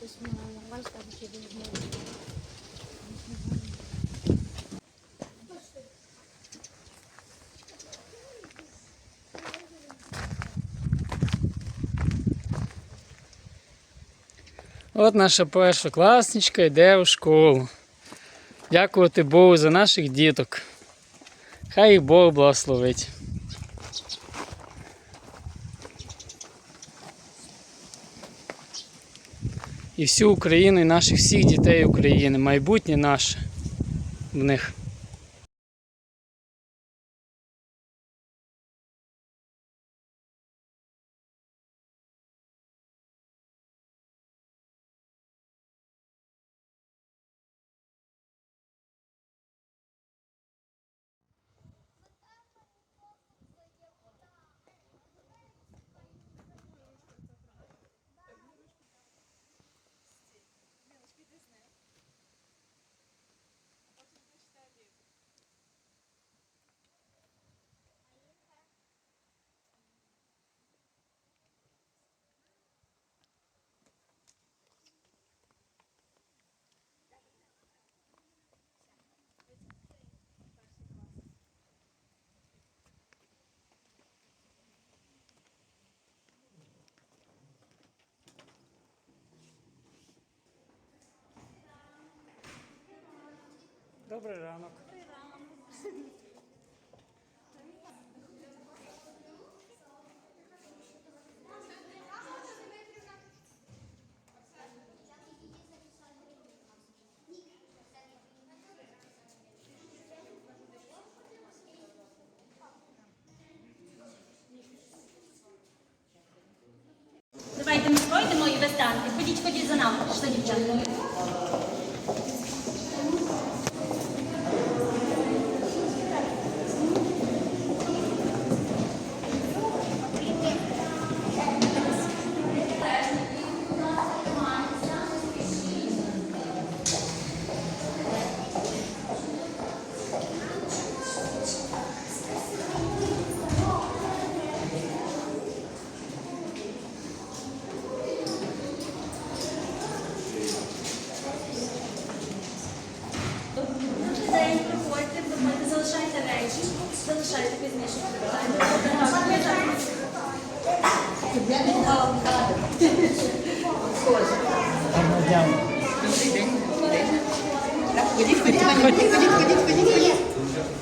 якось нормально скажу, що він зможе. От наша першокласничка йде у школу. Дякувати Богу за наших діток. Хай їх Бог благословить. І всю Україну, і наших всіх дітей України. Майбутнє наше в них. Добрий ранок. Давайте ми пройдемо і без танки. Ходіть, ходіть за нами. Що, дівчата? Добрий день, приходьте, приходьте, залишайте речі, залишайте пізніше. Ходіть, ходіть, ходіть, ходіть, ходіть, ходіть, ходіть.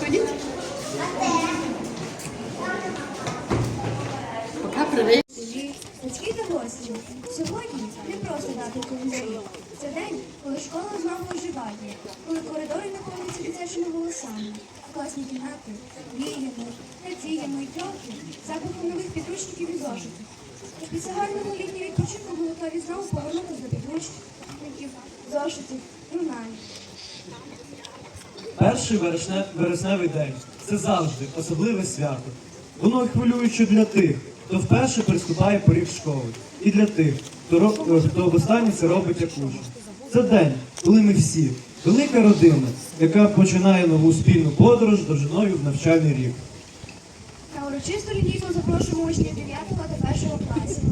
Ходіть. Пока привіт. Батьки та гості, сьогодні не просто дати календарі. Це день, коли школа знову оживає, коли коридори наповнюються дитячими голосами, класні кімнати, мріями, надіями і кроки, запахом нових підручників і зошитів. Після гарного літнього відпочинку ми готові знову повернутися до підручників, зошитів, журналів. Перший вересне- вересневий день це завжди особливе свято. Воно хвилююче для тих, хто вперше приступає поріг школи, і для тих, хто, хто востаннє це робить як. Це день, коли ми всі, велика родина, яка починає нову спільну подорож довжиною в навчальний рік. На урочисту лінійку запрошуємо учнів 9 та 1 класів.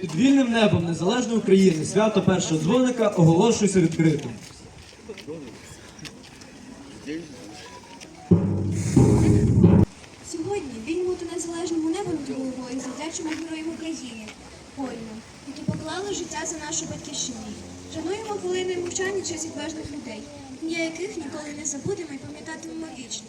Під вільним небом незалежної України свято першого дзвоника оголошується відкритим. Сьогодні вільному та незалежному небу над головою завдячуємо героям України, воїнам, які поклали життя за нашу батьківщину. Шануємо хвилиною мовчання честь відважних людей, ім'я яких ніколи не забудемо і пам'ятатимемо вічно.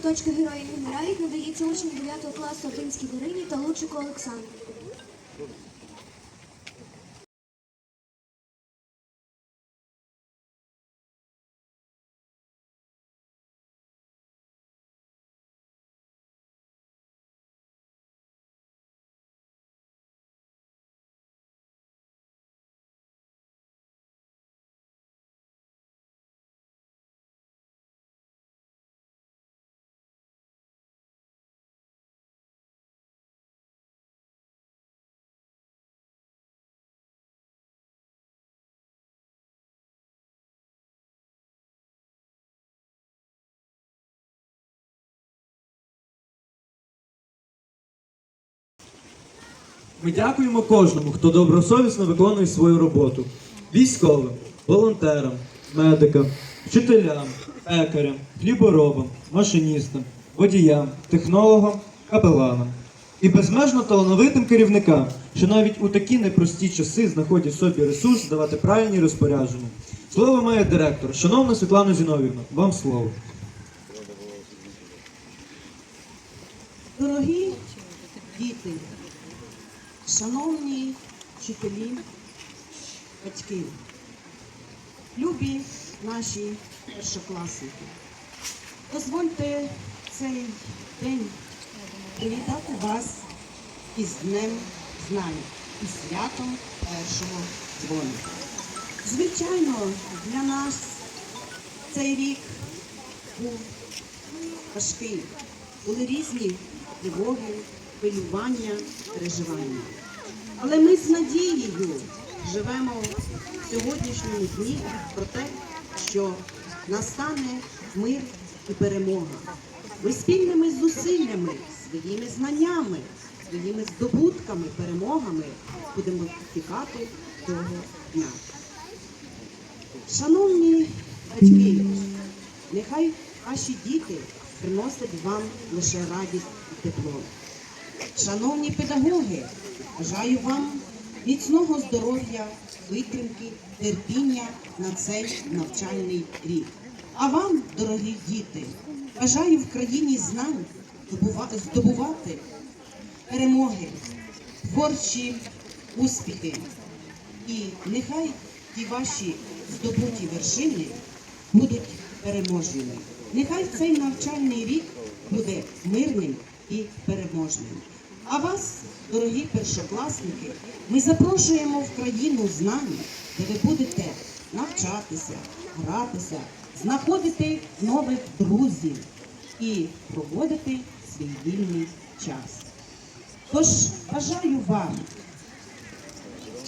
Квіти героїв грають, надається учням 9 класу Атинській Дарині та Лучику Олександру. Ми дякуємо кожному, хто добросовісно виконує свою роботу. Військовим, волонтерам, медикам, вчителям, пекарям, хліборобам, машиністам, водіям, технологам, капеланам. І безмежно талановитим керівникам, що навіть у такі непрості часи знаходять собі ресурс давати правильні розпорядження. Слово має директор. Шановна Світлана Зіновівна, вам слово. Дорогі діти, шановні вчителі, батьки, любі наші першокласники, дозвольте цей день привітати вас із Днем Знань і святом першого дзвоника. Звичайно, для нас цей рік був важкий, були різні тривоги, хвилювання, переживання. Але ми з надією живемо в сьогоднішньому дні про те, що настане мир і перемога. Ми спільними зусиллями, своїми знаннями, своїми здобутками, перемогами будемо тікати того дня. Шановні батьки, нехай ваші діти приносять вам лише радість і тепло. Шановні педагоги, бажаю вам міцного здоров'я, витримки, терпіння на цей навчальний рік. А вам, дорогі діти, бажаю в країні знань здобувати перемоги, творчі успіхи. І нехай ті ваші здобуті вершини будуть переможними. Нехай цей навчальний рік буде мирним і переможним. А вас, дорогі першокласники, ми запрошуємо в країну знань, де ви будете навчатися, гратися, знаходити нових друзів і проводити свій вільний час. Тож бажаю вам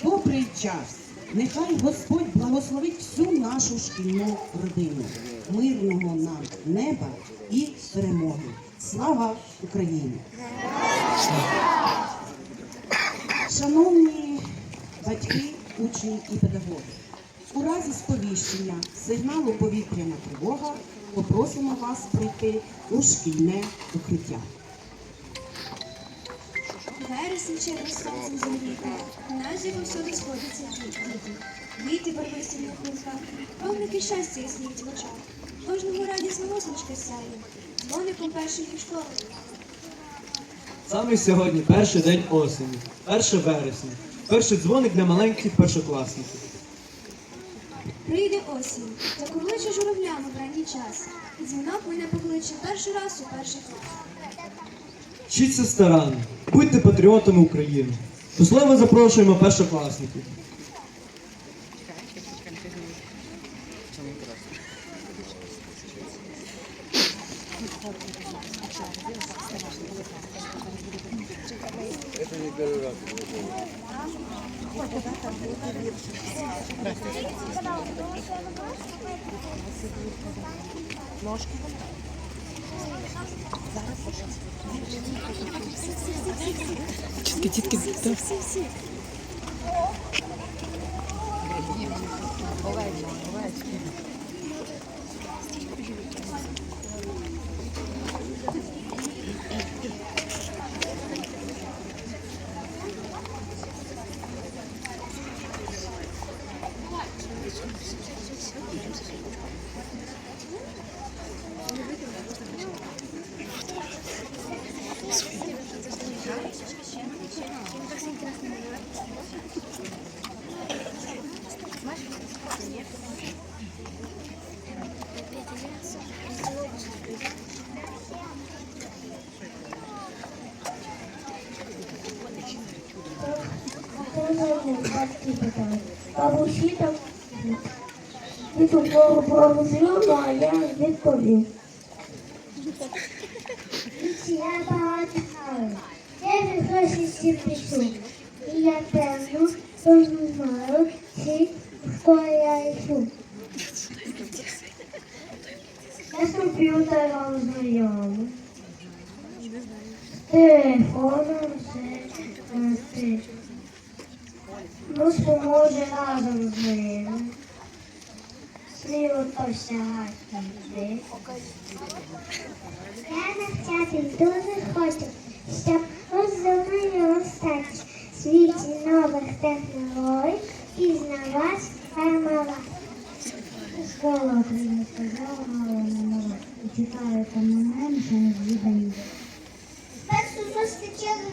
добрий час. Нехай Господь благословить всю нашу шкільну родину, мирного нам неба і перемоги. Слава Україні! Шановні батьки, учні і педагоги, у разі сповіщення сигналу повітряна тривога попросимо вас прийти у шкільне укриття. Вересень через сонцем зігріти, його всюди сходяться діти. Діти барвисті на курках, вогники щастя ясніють в очах. Кожного радісна усмішка сяє, дзвоником першої школи. Саме сьогодні перший день осені, 1 вересня, перший дзвоник для маленьких першокласників. Прийде осінь, закличе журавлями в ранній час. І дзвінок мене покличе перший раз у перший клас. Вчіться старанно, будьте патріотами України. До слова запрошуємо першокласників. Дітки, дітки, да. Бабусі там від упору проголосили, а я відповів. Я багато граю. Я від гроші пишу. І я певно, що не знаю, чи хто я йду. Я з комп'ютером знайомий. З телефоном все на ти. Ну, споможе разом з ним. Сліво посягати. Я навчати дуже хочу, щоб розумію стати світі нових технологій, пізнавати формувати. Школа не сказала, мова. І читаю там момент, що не з'їдані. Першу зустрічали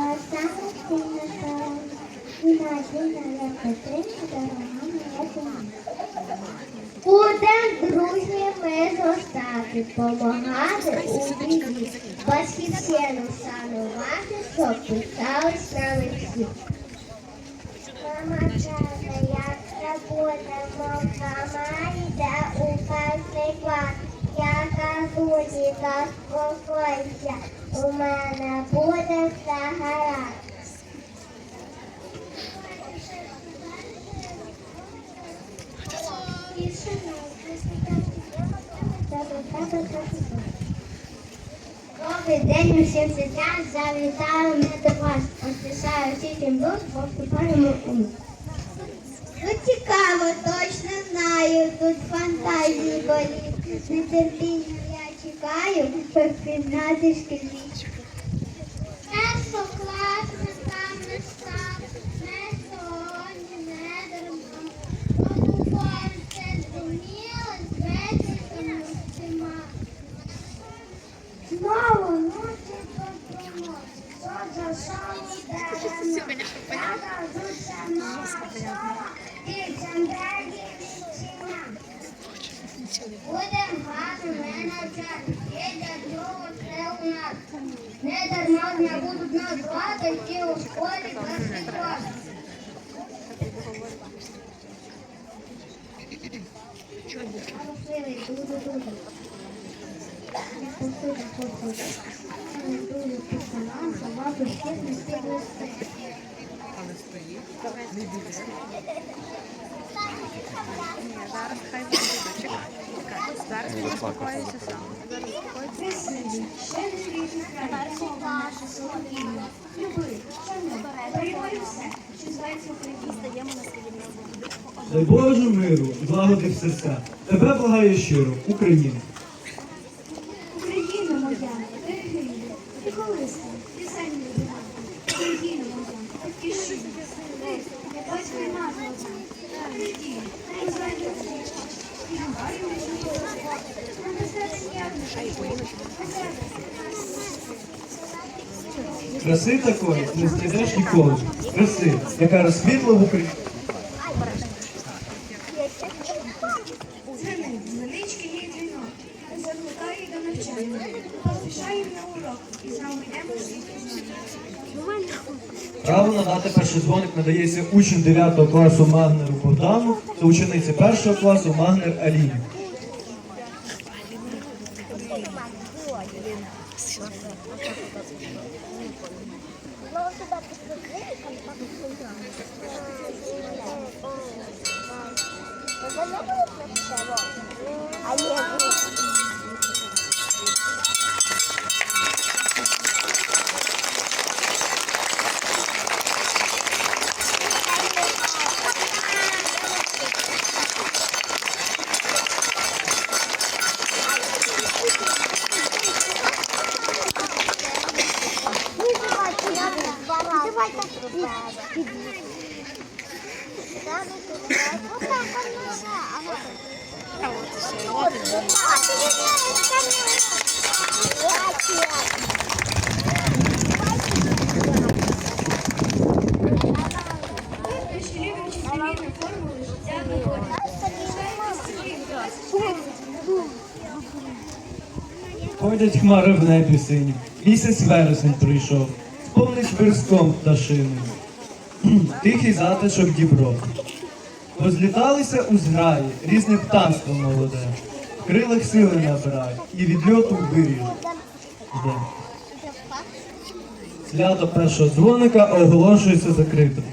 Будем друзі ми зостати, помагати у біді, батьківщину шанувати, щоб писались нами всі. Мама каже, як работаємо в команді у перший клас. Я кажу, діда, спокойся, у мене буде все гаразд. Добрий день усім життя, завітали ми до вас. Поспішаю всім душ, поступаємо у них. Ну цікаво, точно знаю, тут фантазії болі. З нетерпінням я чекаю, щоб пізнати шкільні. Першокласна там не став, не сьогодні, не дарма. Побуваєте зуміли, зведеться всіма. Знову ночі подумав, що за шоу дарема. Я кажу, це нова школа, і Чандрегі відчиня. Будем гарно не навчати, і для цього у нас. Не дарма не будуть нас звати, ті у школі перший клас. Дуже-дуже. як посуда походу. Не дуже писала, собаку всіх не Зараз хай сам. Все, Дай Боже миру, благоди в серця. Тебе благає щиро. Україна Краси такої не знайдеш ніколи. Краси, яка розквітла в Україні. Закликає до навчання, поспішає Право надати перший дзвоник надається учню 9 класу Магнеру Богдану та учениці 1 класу Магнер Аліні. А є Давай так. Вот так он нужна. Она Наші любі вчителі на формули життя виходять. Ходять хмари в небі сині, місяць вересень прийшов, сповнить верском пташиною. Тихий затишок дібро. Розліталися у зграї, різне птанство молоде, в крилах сили набирає і від льоту виріж. Свято першого дзвоника оголошується закритим.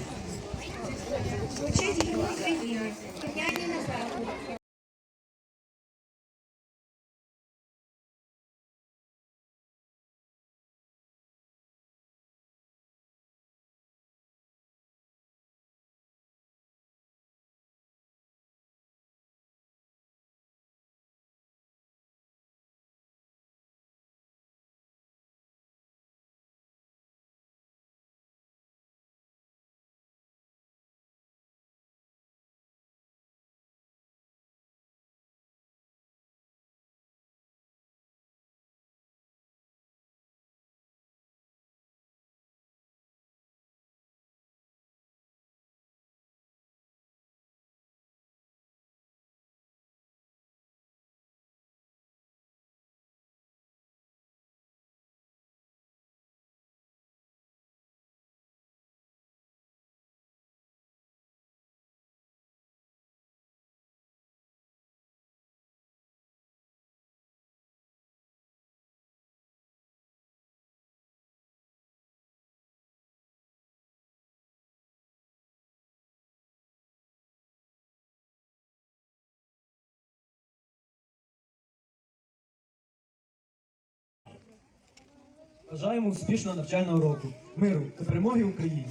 Бажаємо успішного навчального року, миру та перемоги Україні.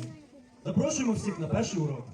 Запрошуємо всіх на перший урок.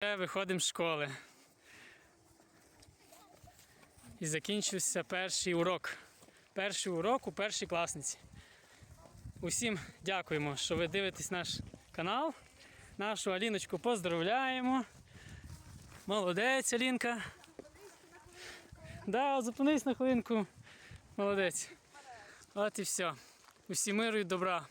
Виходимо з школи. І закінчився перший урок. Перший урок у першій класниці. Усім дякуємо, що ви дивитесь наш канал. Нашу Аліночку поздравляємо. Молодець, Алінка. Да, зупинись на хвилинку. Молодець. От і все. Усі миру і добра.